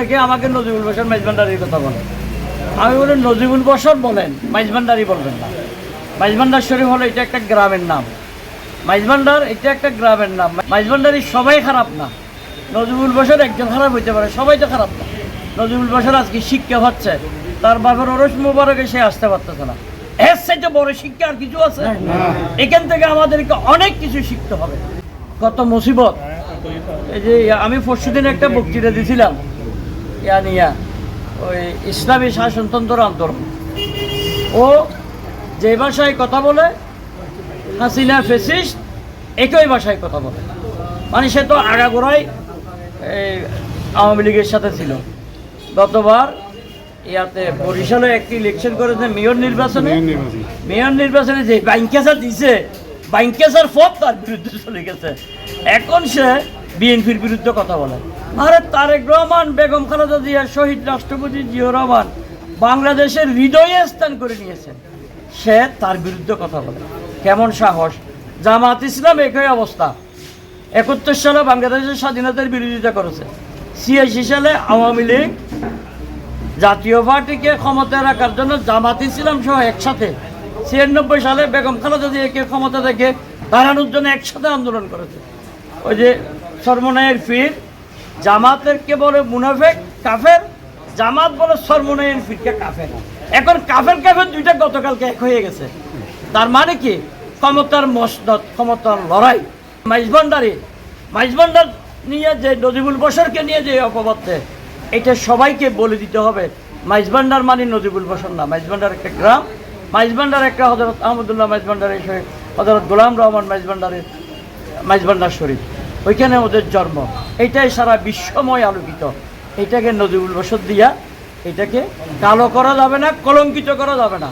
অনেকে আমাকে নজিবুল বসর মাইজবান্ডারির কথা বলে। আমি বলি নজিবুল বসর বলেন মাইজবান্ডারি বলবেন না। মাইজবান্ডার শরীফ হলো এটা একটা গ্রামের নাম। মাইজবান্ডার এটা একটা গ্রামের নাম। মাইজবান্ডারি সবাই খারাপ না। নজিবুল বসর একজন খারাপ হইতে পারে সবাই তো খারাপ না। নজিবুল বসর আজকে শিক্ষা হচ্ছে তার বাপের ওরস মুবারকে সে আসতে পারতেছে না। এর সাইতে বড় শিক্ষা আর কিছু আছে? এখান থেকে আমাদেরকে অনেক কিছু শিখতে হবে। কত মুসিবত। এই যে আমি পরশুদিন একটা বক্তৃতা দিছিলাম। ইয়া নিয়া ওই ইসলামী শাসনতন্ত্র আন্দোলন। ও যে ভাষায় কথা বলে হাসিনা ফেসিস একই ভাষায় কথা বলে। মানে সে তো আগাগোড়াই এই আওয়ামী লীগের সাথে ছিল। গতবার ইয়াতে বরিশালে একটি ইলেকশন করেছে মেয়র নির্বাচনে। মেয়র নির্বাচনে। যে বাইঙ্কেসার দিছে বাইঙ্কেসার পথ তার বিরুদ্ধে চলে গেছে। এখন সে বিএনপির বিরুদ্ধে কথা বলে। আরে তারেক রহমান, বেগম খালেদা জিয়া, শহীদ রাষ্ট্রপতি জিয়র রহমান বাংলাদেশের হৃদয়ে স্থান করে নিয়েছেন। সে তার বিরুদ্ধে কথা বলে। কেমন সাহস? জামাত ইসলাম একই অবস্থা। একাত্তর সালে বাংলাদেশের স্বাধীনতার বিরোধিতা করেছে। ছিয়াশি সালে আওয়ামী লীগ জাতীয় পার্টিকে ক্ষমতায় রাখার জন্য জামাত ইসলাম সহ একসাথে ছিয়ানব্বই সালে বেগম খালেদা জিয়াকে ক্ষমতা থেকে দাঁড়ানোর জন্য একসাথে আন্দোলন করেছে। ওই যে সর্বনয়ের ফির জামাতের কে বলে মুনাফেক? কাফের? জামাত বলে সর্বনয়ের ফিরকে কাফের। এখন কাফের কাফের দুইটা গতকালকে এক হয়ে গেছে। তার মানে কি? ক্ষমতার মসনদ, ক্ষমতার লড়াই। মাইজবান্ডারি মাইজবান্ডার নিয়ে যে নজিবুল বসরকে নিয়ে যে অপবাদ দেয় এটা সবাইকে বলে দিতে হবে। মাইজবান্ডার মানে নজিবুল বসর না মাইজবান্ডার একটা গ্রাম। মাইজবান্ডার একটা হজরত আহমদুল্লাহ মাইজবান্ডারের শহীদ হজরত গোলাম রহমান মাইজবান্ডারের মাইজবান্ডার শরীফ। ওইখানে ওদের জন্ম। এটাই সারা বিশ্বময় আলোকিত। এটাকে নজিবুল বসত দিয়া এটাকে কালো করা যাবে না, কলঙ্কিত করা যাবে না।